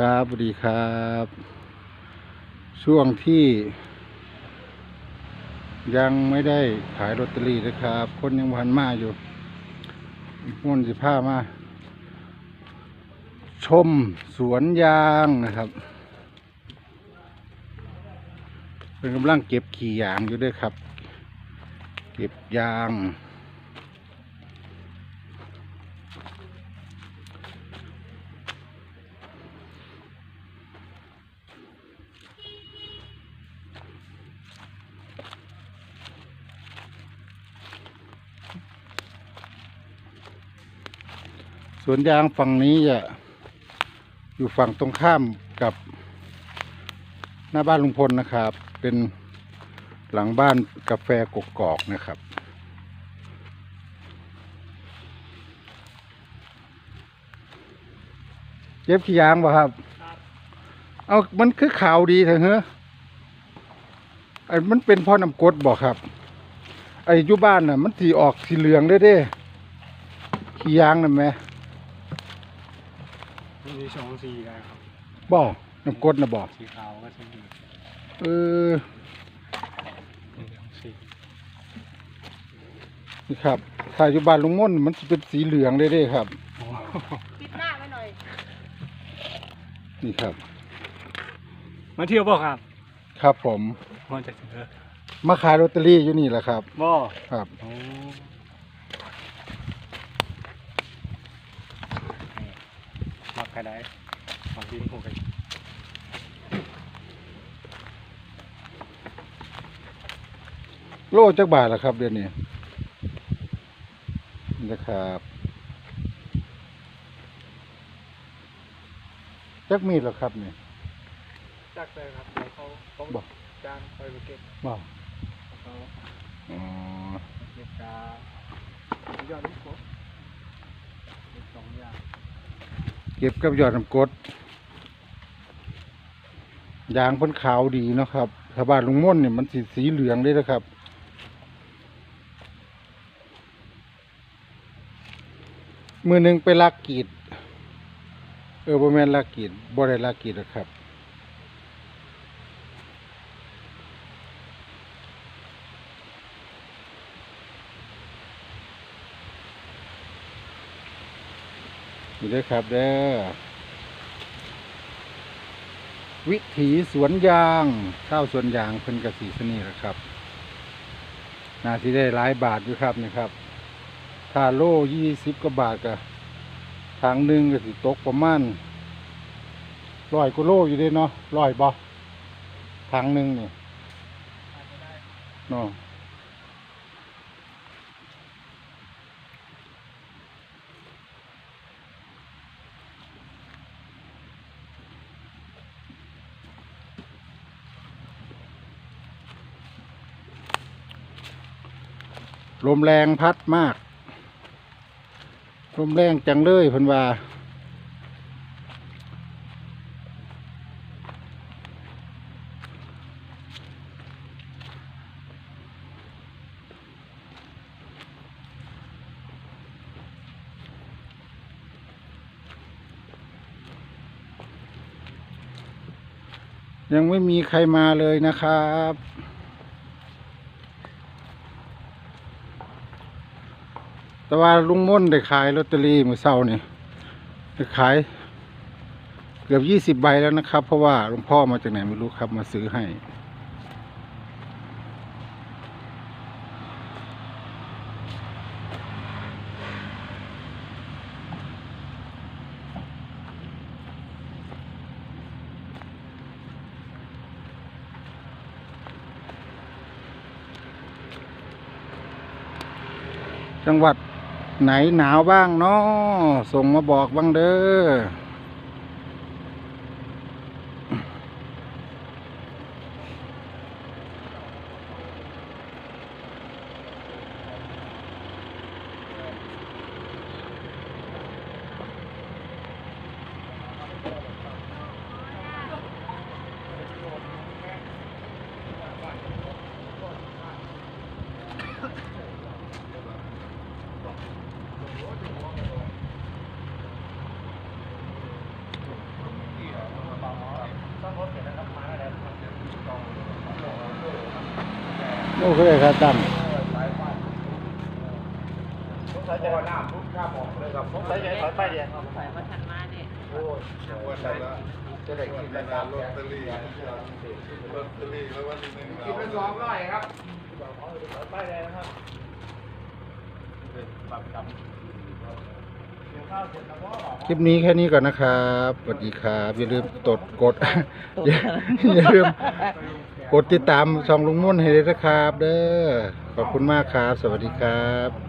ครับสวัสดีครับ ช่วงที่ ยังไม่ได้ขายลอตเตอรี่นะครับ คนยังพันมาอยู่ม่วนสิผ้ามา ชมสวนยางนะครับ เป็นกำลังเก็บขี่ยางอยู่ด้วยครับ เก็บยาง สวนยางฝั่งนี้จะอยู่ฝั่งตรงข้ามกับ หน้าบ้านลุงพลนะครับ เป็นหลังบ้านกาแฟกกอกนะครับ เย็บขี้ยางบ่ครับ เอามันคือขาวดีเถอะเฮ้อไอ้มันเป็นเพ่อน้ำกดบ่ครับ ไอ้ยุบ้านน่ะ มันสีออกสีเหลืองเด้เด้ขี้ยางน่ะแหม มีสองสีได้ครับบ่น้ำกรดน่ะบ่สีขาวก็สีเหลืองเออสีนี่ครับถ้าอยู่บ้านลุงม่นมันจะเป็นสีเหลืองได้เด้ครับโอ้ปิดหน้าไว้หน่อย นี่ครับ มาเที่ยวบ่ครับ ครับผมมาจากเถอะมาขายลอตเตอรี่อยู่นี่แหละครับบ่ครับ โอ้มั กกระไดมากินหัวกันโลจักบาทละครับเดือนนี้นี่นะครับจักมีดเหรอครับเนี่ยจักเลยครับเขาเขาบ่จานไปเก็บบ่เขาอ๋อเก็บกายอดนี่ครบเก็บสองอย่างเก็บกับยอดน้ำกดยางพ้นขาวดีนะครับถ้าบ้านลุงม่นเนี่ยมันสีสีเหลืองเลยนะครับ มือหนึ่งไปลากกีด เออบ่แมนลากกีดบ่ได้ลากกีดนะครับ นี่เด้ครับเด้อวิถีสวนยางข้าวสวนยางเพิ่นกระสีสนี่แหละครับนาสิได้หลายบาทอยู่ครับนี่ครับถ้าโลยี่สิบกว่าบาทก็ทางหนึ่งก็สิตกประมาณร้อยกว่าโลอยู่เด้เนาะร้อยบ่ทางหนึ่งนี่เนาะ ลมแรงพัดมาก ลมแรงจังเลยพิ่นว่ายังไม่มีใครมาเลยนะครับ แต่ว่าลุงม่นได้ขายลอตเตอรี่เมื่อเช้านี่ได้ขายเกือบยี่สิบใบแล้วนะครับ เพราะว่าหลวงพ่อมาจากไหนไม่รู้ครับ มาซื้อให้ จังหวัด ไหนหนาวบ้างเนาะส่งมาบอกบ้างเด้อ โอ้ยวันไหนละจะได้กินรายการลอตเตอรี่ลอตเตอรี่แล้ววันหนึ่งกินไปสองร้อยครับถอยไปเลยนะครับเป็นปรับจำเดี๋ยวข้าวเสร็จแล้วก็ออกคลิปนี้แค่นี้ก่อนนะครับ สวัสดีครับ อย่าลืมตดกด อย่าลืม กดติดตามช่องลุงมุ่นให้ด้วยนะครับ เด้อขอบคุณมากครับ สวัสดีครับ